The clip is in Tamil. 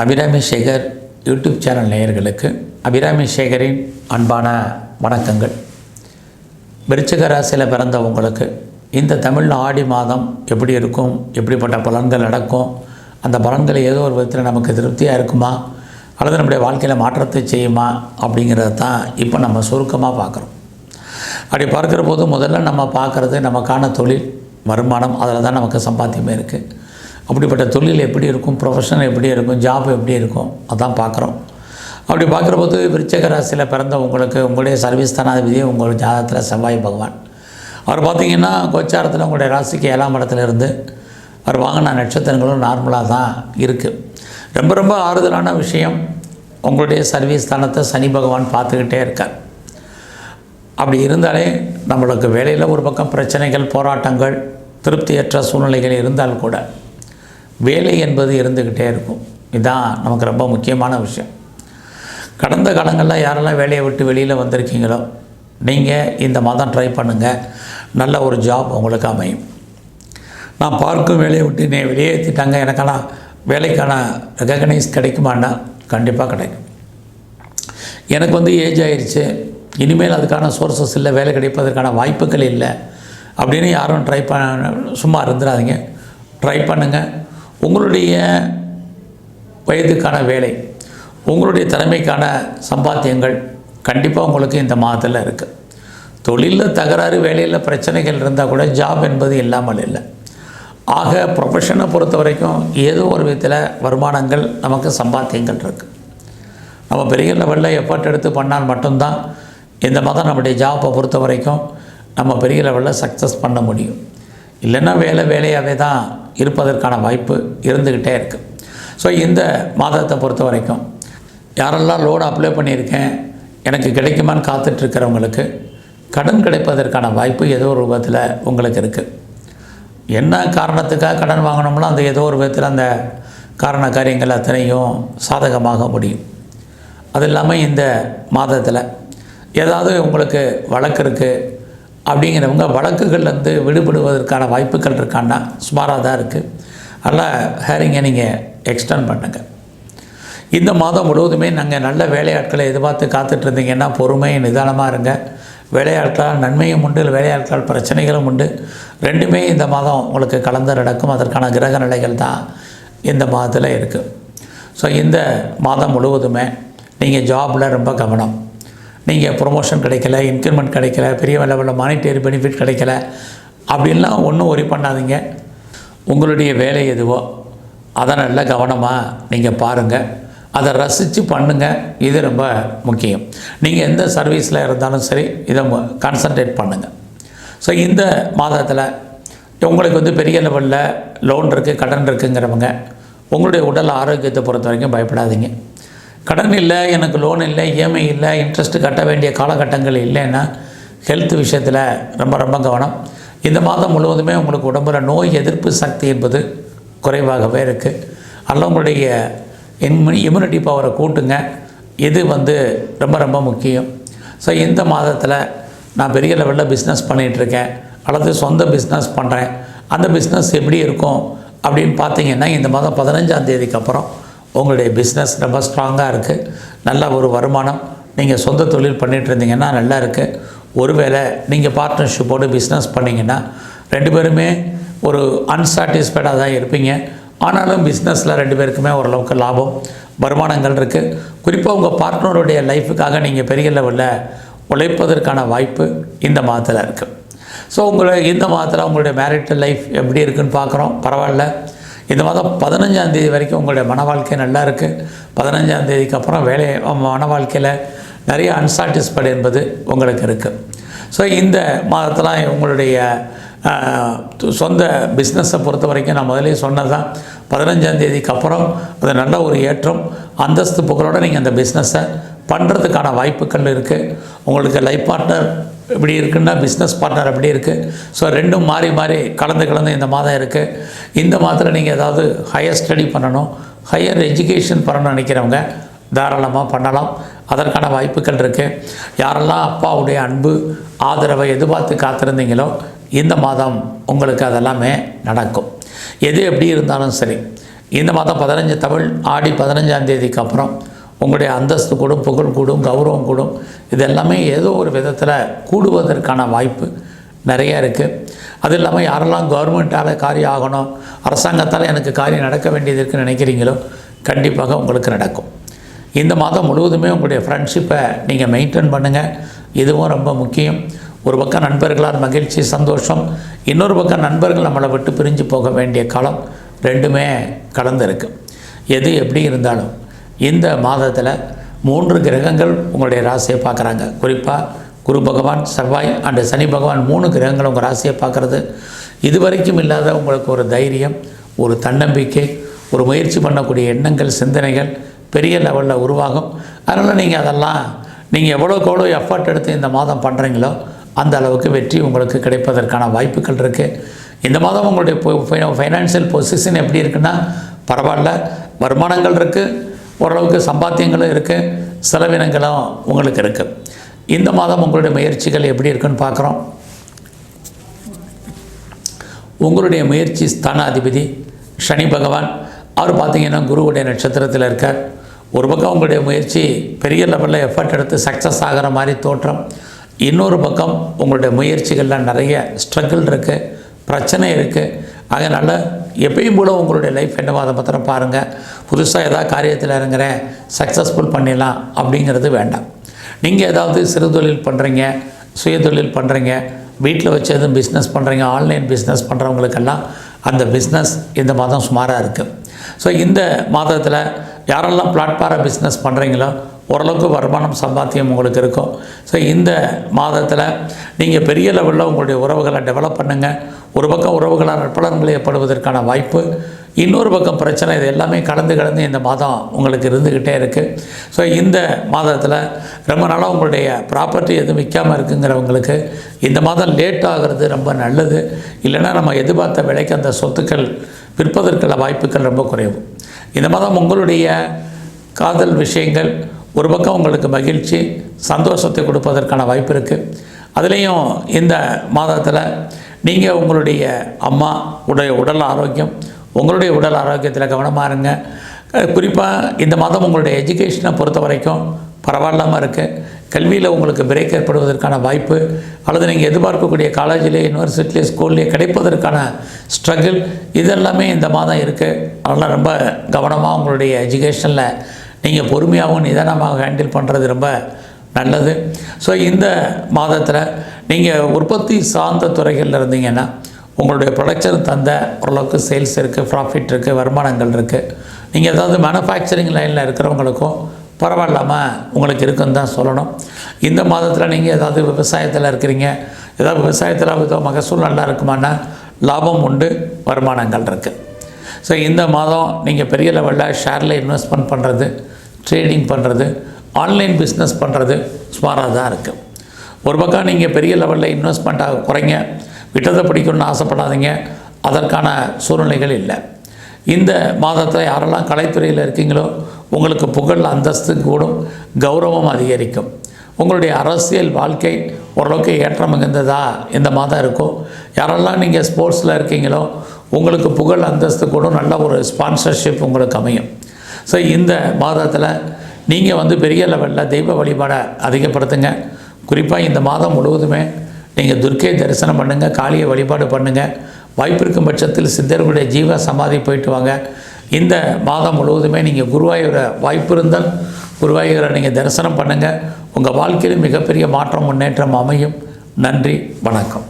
அபிராமி சேகர் யூடியூப் சேனல் நேயர்களுக்கு அபிராமி சேகரின் அன்பான வணக்கங்கள். விருச்சிக ராசியில் பிறந்தவங்களுக்கு இந்த தமிழ் ஆடி மாதம் எப்படி இருக்கும் எப்படிப்பட்ட பலன்கள் நடக்கும் அந்த பலன்கள் ஏதோ ஒரு விதத்தில் நமக்கு திருப்தியாக இருக்குமா அல்லது நம்முடைய வாழ்க்கையில் மாற்றத்தை செய்யுமா அப்படிங்கிறத தான் இப்போ நம்ம சுருக்கமாக பார்க்குறோம். அப்படி பார்க்குற போது முதல்ல நம்ம பார்க்குறது நமக்கான தொழில் வருமானம் அதில் தான் நமக்கு சம்பாத்தியமே இருக்குது அப்படிப்பட்ட தொழில் எப்படி இருக்கும்? ப்ரொஃபஷன் எப்படி இருக்கும்? ஜாப் எப்படி இருக்கும்? அதான் பார்க்குறோம். அப்படி பார்க்குற போது விருச்சக ராசியில் பிறந்த உங்களுக்கு உங்களுடைய சர்வீஸ் தனாதிபதி உங்கள் ஜாதகத்தில் செவ்வாய் பகவான். அவர் பார்த்தீங்கன்னா கோச்சாரத்தில் உங்களுடைய ராசிக்கு ஏழாம் இடத்துல இருந்து அவர் வாங்கின நட்சத்திரங்களும் நார்மலாக தான் இருக்குது ரொம்ப ரொம்ப ஆறுதலான விஷயம் உங்களுடைய சர்வீஸ் ஸ்தானத்தை சனி பகவான் பார்த்துக்கிட்டே இருக்கார். அப்படி இருந்தாலே நம்மளுக்கு வேலையில் ஒரு பக்கம் பிரச்சனைகள் போராட்டங்கள் திருப்தியற்ற சூழ்நிலைகள் இருந்தால் கூட வேலை என்பது இருந்துக்கிட்டே இருக்கும். இதுதான் நமக்கு ரொம்ப முக்கியமான விஷயம். கடந்த காலங்களில் யாரெல்லாம் வேலையை விட்டு வெளியில் வந்திருக்கீங்களோ நீங்கள் இந்த மாதம் ட்ரை பண்ணுங்கள் நல்ல ஒரு ஜாப் உங்களுக்கு அமையும். நான் பார்க்கும் வேலையை விட்டு நீ வெளியேற்றிட்டாங்க எனக்கான வேலைக்கான ரெகக்னைஸ் கிடைக்குமான்னா கண்டிப்பாக கிடைக்கும். எனக்கு வந்து ஏஜ் ஆயிடுச்சு இனிமேல் அதுக்கான சோர்சஸ் இல்லை வேலை கிடைப்பதற்கான வாய்ப்புகள் இல்லை. அப்படின்னு யாரும் ட்ரை பண்ண சும்மா இருந்துடாதீங்க ட்ரை பண்ணுங்கள் உங்களுடைய வயதுக்கான வேலை உங்களுடைய தலைமைக்கான சம்பாத்தியங்கள் கண்டிப்பாக உங்களுக்கு இந்த மாதத்தில் இருக்குது தொழிலில் தகராறு வேலையில் பிரச்சனைகள் இருந்தால் கூட ஜாப் என்பது இல்லாமல் இல்லை. ஆக ப்ரொஃபஷனை பொறுத்த வரைக்கும் ஏதோ ஒரு விதத்தில் வருமானங்கள் நமக்கு சம்பாத்தியங்கள் இருக்குது நம்ம பெரிய லெவலில் எஃபர்ட் எடுத்து பண்ணால் மட்டும்தான் இந்த மாதம் நம்முடைய ஜாப்பை பொறுத்த வரைக்கும் நம்ம பெரிய லெவலில் சக்ஸஸ் பண்ண முடியும். இல்லைன்னா வேலை வேலையாகவே தான் இருப்பதற்கான வாய்ப்பு இருந்துக்கிட்டே இருக்குது ஸோ இந்த மாதத்தை பொறுத்த வரைக்கும் யாரெல்லாம் லோன் அப்ளை பண்ணியிருக்கேன் எனக்கு கிடைக்குமான்னு காத்துட்ருக்கிறவங்களுக்கு கடன் கிடைப்பதற்கான வாய்ப்பு ஏதோ ஒரு விதத்தில் உங்களுக்கு இருக்குது என்ன காரணத்துக்காக கடன் வாங்கினோம்னா அந்த ஏதோ ஒரு விதத்தில் அந்த காரண காரியங்கள் அத்தனையும் சாதகமாக முடியும். அது இல்லாமல் இந்த மாதத்தில் ஏதாவது உங்களுக்கு வழக்கு இருக்குது அப்படிங்கிறவங்க வழக்குகள்லேருந்து விடுபடுவதற்கான வாய்ப்புகள் இருக்கான்னா சுமாராக தான் இருக்குது. அதனால் ஹேரிங்கை நீங்கள் எக்ஸ்டெண்ட் பண்ணுங்கள் இந்த மாதம் முழுவதுமே நாங்கள் நல்ல வேலையாட்களை எதிர்பார்த்து காத்துட்ருந்தீங்கன்னா பொறுமை நிதானமாக இருங்க. வேலையாட்களால் நன்மையும் உண்டு வேலையாட்களால் பிரச்சனைகளும் உண்டு. ரெண்டுமே இந்த மாதம் உங்களுக்கு கலந்து நடக்கும். அதற்கான கிரக நிலைகள் தான் இந்த மாதத்தில் இருக்குது ஸோ இந்த மாதம் முழுவதுமே நீங்கள் ஜாபில் ரொம்ப கவனம். நீங்கள் ப்ரொமோஷன் கிடைக்கல இன்க்ரிமெண்ட் கிடைக்கல பெரிய லெவலில் மானிட்டரி பெனிஃபிட் கிடைக்கல அப்படின்லாம் ஒன்றும் ஒரி பண்ணாதீங்க. உங்களுடைய வேலை எதுவோ அதை நல்ல கவனமாக நீங்கள் பாருங்கள் அதை ரசித்து பண்ணுங்கள் இது ரொம்ப முக்கியம். நீங்கள் எந்த சர்வீஸில் இருந்தாலும் சரி இதை கான்சன்ட்ரேட் பண்ணுங்கள் ஸோ இந்த மாதத்தில் உங்களுக்கு வந்து பெரிய லெவலில் லோன் இருக்குது கடன் இருக்குங்கிறவங்க உங்களுடைய உடல் ஆரோக்கியத்தை பொறுத்த வரைக்கும் பயப்படாதீங்க. கடன் இல்லை எனக்கு லோன் இல்லை இஎம்ஐ இல்லை இன்ட்ரெஸ்ட் கட்ட வேண்டிய காலகட்டங்கள் இல்லைன்னா ஹெல்த் விஷயத்தில் ரொம்ப ரொம்ப கவனம். இந்த மாதம் முழுவதுமே உங்களுக்கு உடம்புல நோய் எதிர்ப்பு சக்தி என்பது குறைவாகவே இருக்குது அல்ல உங்களுடைய இம்யூனி இம்யூனிட்டி பவரை கூட்டுங்க. இது வந்து ரொம்ப ரொம்ப முக்கியம். ஸோ இந்த மாதத்தில் நான் பெரிய லெவலில் பிஸ்னஸ் பண்ணிகிட்ருக்கேன் அல்லது சொந்த பிஸ்னஸ் பண்ணுறேன் அந்த பிஸ்னஸ் எப்படி இருக்கும் அப்படின்னு பார்த்தீங்கன்னா இந்த மாதம் பதினஞ்சாம் தேதிக்கு அப்புறம் உங்களுடைய பிஸ்னஸ் ரொம்ப ஸ்ட்ராங்காக இருக்குது நல்ல ஒரு வருமானம். நீங்கள் சொந்த தொழில் பண்ணிகிட்டு இருந்தீங்கன்னா நல்லா இருக்குது ஒருவேளை நீங்கள் பார்ட்னர்ஷிப்போடு பிஸ்னஸ் பண்ணிங்கன்னா ரெண்டு பேருமே ஒரு அன்சாட்டிஸ்ஃபைடாக தான் இருப்பீங்க. ஆனாலும் பிஸ்னஸில் ரெண்டு பேருக்குமே ஓரளவுக்கு லாபம் வருமானங்கள் இருக்குது குறிப்பாக உங்கள் பார்ட்னருடைய லைஃபுக்காக நீங்கள் பெரிய லெவலில் உழைப்பதற்கான வாய்ப்பு இந்த மாதத்தில் இருக்குது ஸோ உங்களை இந்த மாதத்தில் உங்களுடைய மேரிட்டல் லைஃப் எப்படி இருக்குன்னு பார்க்குறோம். பரவாயில்ல. இந்த மாதம் பதினஞ்சாம் தேதி வரைக்கும் உங்களுடைய மன வாழ்க்கை நல்லா இருக்குது பதினஞ்சாம் தேதிக்கு அப்புறம் வேலை மன வாழ்க்கையில் நிறைய அன்சாட்டிஸ்ஃபைடு என்பது உங்களுக்கு இருக்குது ஸோ இந்த மாதத்தில் உங்களுடைய சொந்த பிஸ்னஸை பொறுத்த வரைக்கும் நான் முதலே சொன்னது தான் பதினஞ்சாம் தேதிக்கு அப்புறம் அது நல்ல ஒரு ஏற்றம். அந்தஸ்து புகழோடு நீங்கள் அந்த பிஸ்னஸை பண்ணுறதுக்கான வாய்ப்புகள் இருக்குது உங்களுக்கு லைஃப் பார்ட்னர் இப்படி இருக்குன்னா பிஸ்னஸ் பார்ட்னர் அப்படி இருக்குது ஸோ ரெண்டும் மாறி மாறி கலந்து கலந்து இந்த மாதம் இருக்குது இந்த மாதத்தில் நீங்கள் ஏதாவது ஹையர் ஸ்டடி பண்ணணும். ஹையர் எஜுகேஷன் பண்ணணும்னு நினைக்கிறவங்க தாராளமாக பண்ணலாம். அதற்கான வாய்ப்புகள் இருக்குது யாரெல்லாம் அப்பாவுடைய அன்பு ஆதரவை எதிர்பார்த்து காத்திருந்தீங்களோ இந்த மாதம் உங்களுக்கு அதெல்லாமே நடக்கும். எது எப்படி இருந்தாலும் சரி. இந்த மாதம் பதினஞ்சு தமிழ் ஆடி பதினஞ்சாம் தேதிக்கு அப்புறம் உங்களுடைய அந்தஸ்து கூடும் புகழ் கூடும் கௌரவம் கூடும். இது எல்லாமே ஏதோ ஒரு விதத்தில் கூடுவதற்கான வாய்ப்பு நிறைய இருக்குது அது இல்லாமல் யாரெல்லாம் கவர்மெண்ட்டால் காரியம் ஆகணும் அரசாங்கத்தால் எனக்கு காரியம் நடக்க வேண்டியது இருக்குன்னு நினைக்கிறீங்களோ கண்டிப்பாக உங்களுக்கு நடக்கும். இந்த மாதம் முழுவதுமே உங்களுடைய ஃப்ரெண்ட்ஷிப்பை நீங்கள் மெயின்டைன் பண்ணுங்கள் இதுவும் ரொம்ப முக்கியம். ஒரு பக்கம் நண்பர்களால் மகிழ்ச்சி சந்தோஷம். இன்னொரு பக்கம் நண்பர்கள் நம்மளை விட்டு பிரிஞ்சு போக வேண்டிய காலம் ரெண்டுமே கலந்துருக்கு எது எப்படி இருந்தாலும் இந்த மாதத்தில் மூன்று கிரகங்கள் உங்களுடைய ராசியை பார்க்குறாங்க. குறிப்பாக குரு பகவான் செவ்வாய் அண்டு சனி பகவான் மூணு கிரகங்கள் உங்கள் ராசியை பார்க்குறது. இது வரைக்கும் இல்லாத உங்களுக்கு ஒரு தைரியம் ஒரு தன்னம்பிக்கை ஒரு முயற்சி பண்ணக்கூடிய எண்ணங்கள் சிந்தனைகள் பெரிய லெவலில் உருவாகும். அதனால் நீங்கள் அதெல்லாம் நீங்கள் எவ்வளோக்கு எவ்வளோ எஃபர்ட் எடுத்து இந்த மாதம் பண்ணுறீங்களோ அந்த அளவுக்கு வெற்றி உங்களுக்கு கிடைப்பதற்கான வாய்ப்புகள் இருக்குது இந்த மாதம் உங்களுடைய ஃபைனான்சியல் பொசிஷன் எப்படி இருக்குன்னா பரவாயில்ல. வருமானங்கள் இருக்குது ஓரளவுக்கு சம்பாத்தியங்களும் இருக்குது செலவினங்களும் உங்களுக்கு இருக்குது இந்த மாதம் உங்களுடைய முயற்சிகள் எப்படி இருக்குன்னு பார்க்குறோம். உங்களுடைய முயற்சி ஸ்தானாதிபதி சனி பகவான். அவர் பார்த்தீங்கன்னா குருவுடைய நட்சத்திரத்தில் இருக்கார். ஒரு பக்கம் உங்களுடைய முயற்சி பெரிய லெவலில் எஃபர்ட் எடுத்து சக்ஸஸ் ஆகிற மாதிரி தோற்றம். இன்னொரு பக்கம் உங்களுடைய முயற்சிகளில் நிறைய ஸ்ட்ரகிள் இருக்குது பிரச்சனை இருக்குது அதனால் எப்பயும் போல உங்களுடைய லைஃப் என்னவோ அதை பத்திரம் பாருங்கள் புதுசாக ஏதாவது காரியத்தில் இறங்குறேன் சக்ஸஸ்ஃபுல் பண்ணிடலாம் அப்படிங்கிறது வேண்டாம். நீங்கள் ஏதாவது சிறு தொழில் பண்ணுறீங்க சுயதொழில் பண்ணுறீங்க வீட்டில் வச்சு எதுவும் பிஸ்னஸ் பண்ணுறீங்க ஆன்லைன் பிஸ்னஸ் பண்ணுறவங்களுக்கெல்லாம் அந்த பிஸ்னஸ் இந்த மாதம் சுமாராக இருக்குது ஸோ இந்த மாதத்தில் யாரெல்லாம் பிளாட்பார பிஸ்னஸ் பண்ணுறீங்களோ ஓரளவுக்கு வருமானம் சம்பாத்தியம் உங்களுக்கு இருக்கும். ஸோ இந்த மாதத்தில் நீங்கள் பெரிய லெவலில் உங்களுடைய உறவுகளை டெவலப் பண்ணுங்கள் ஒரு பக்கம் உறவுகளால் நற்பலன்கள் ஏற்படுவதற்கான வாய்ப்பு இன்னொரு பக்கம் பிரச்சனை இது எல்லாமே கலந்து கலந்து இந்த மாதம் உங்களுக்கு இருந்துக்கிட்டே இருக்குது ஸோ இந்த மாதத்தில் ரொம்ப நாளாக உங்களுடைய ப்ராப்பர்ட்டி எதுவும் விற்காமல் இருக்குங்கிறவங்களுக்கு இந்த மாதம் லேட் ஆகிறது ரொம்ப நல்லது. இல்லைன்னா நம்ம எதிர்பார்த்த விலைக்கு அந்த சொத்துக்கள் விற்பதற்குள்ள வாய்ப்புகள் ரொம்ப குறைவு. இந்த மாதம் உங்களுடைய காதல் விஷயங்கள் ஒரு பக்கம் உங்களுக்கு மகிழ்ச்சி சந்தோஷத்தை கொடுப்பதற்கான வாய்ப்பு இருக்குது அதுலேயும் இந்த மாதத்தில் நீங்கள் உங்களுடைய அம்மா உடைய உடல் ஆரோக்கியம் உங்களுடைய உடல் ஆரோக்கியத்தில் கவனமாக இருங்க. குறிப்பாக இந்த மாதம் உங்களுடைய எஜுகேஷனை பொறுத்த வரைக்கும் பரவாயில்லாமல் இருக்குது கல்வியில் உங்களுக்கு பிரேக் ஏற்படுவதற்கான வாய்ப்பு அல்லது நீங்கள் எதிர்பார்க்கக்கூடிய காலேஜிலே யூனிவர்சிட்டிலே ஸ்கூல்லேயே கிடைப்பதற்கான ஸ்ட்ரகிள் இதெல்லாமே இந்த மாதம் இருக்குது அதனால் ரொம்ப கவனமாக உங்களுடைய எஜுகேஷனில் நீங்கள் பொறுமையாகவும் நிதானமாக ஹேண்டில் பண்ணுறது ரொம்ப நல்லது. ஸோ இந்த மாதத்தில் நீங்கள் உற்பத்தி சார்ந்த துறைகளில் இருந்தீங்கன்னா உங்களுடைய ப்ரொடக்ஷன் தந்த ஓரளவுக்கு சேல்ஸ் இருக்குது ப்ராஃபிட் இருக்குது வருமானங்கள் இருக்குது நீங்கள் ஏதாவது மேனுஃபேக்சரிங் லைனில் இருக்கிறவங்களுக்கும் பரவாயில்லாமல் உங்களுக்கு இருக்குன்னு தான் சொல்லணும். இந்த மாதத்தில் நீங்கள் ஏதாவது விவசாயத்தில் இருக்கிறீங்க ஏதாவது விவசாயத்தில் ஏதோ மகசூல் நல்லா இருக்குமானா லாபம் உண்டு வருமானங்கள் இருக்குது ஸோ இந்த மாதம் நீங்கள் பெரிய லெவலில் ஷேரில் இன்வெஸ்ட்மெண்ட் பண்ணுறது ட்ரேடிங் பண்ணுறது ஆன்லைன் பிஸ்னஸ் பண்ணுறது சுமாராக தான் இருக்குது ஒரு பக்கம் நீங்கள் பெரிய லெவலில் இன்வெஸ்ட்மெண்ட்டாக குறைங்க விட்டதை பிடிக்கணும்னு ஆசைப்படாதீங்க அதற்கான சூழ்நிலைகள் இல்லை. இந்த மாதத்தில் யாரெல்லாம் கலைத்துறையில் இருக்கீங்களோ உங்களுக்கு புகழ் அந்தஸ்து கூடும் கௌரவம் அதிகரிக்கும். உங்களுடைய அரசியல் வாழ்க்கை ஓரளவுக்கு ஏற்றம் மிகுந்ததா இந்த மாதம் இருக்கும். யாரெல்லாம் நீங்கள் ஸ்போர்ட்ஸில் இருக்கீங்களோ உங்களுக்கு புகழ் அந்தஸ்து கூடும் நல்ல ஒரு ஸ்பான்சர்ஷிப் உங்களுக்கு அமையும். ஸோ இந்த மாதத்தில் நீங்கள் வந்து பெரிய லெவலில் தெய்வ வழிபாடை அதிகப்படுத்துங்க. குறிப்பாக இந்த மாதம் முழுவதுமே நீங்கள் துர்க்கை தரிசனம் பண்ணுங்கள் காளியை வழிபாடு பண்ணுங்கள் வாய்ப்பு இருக்கும் பட்சத்தில் சித்தர்களுடைய ஜீவ சமாதி போயிட்டு வாங்க. இந்த மாதம் முழுவதுமே நீங்கள் குருவாயூரை வாய்ப்பு இருந்தால் குருவாயூரை நீங்கள் தரிசனம் பண்ணுங்கள் உங்கள் வாழ்க்கையில் மிகப்பெரிய மாற்றம் முன்னேற்றம் அமையும். நன்றி வணக்கம்.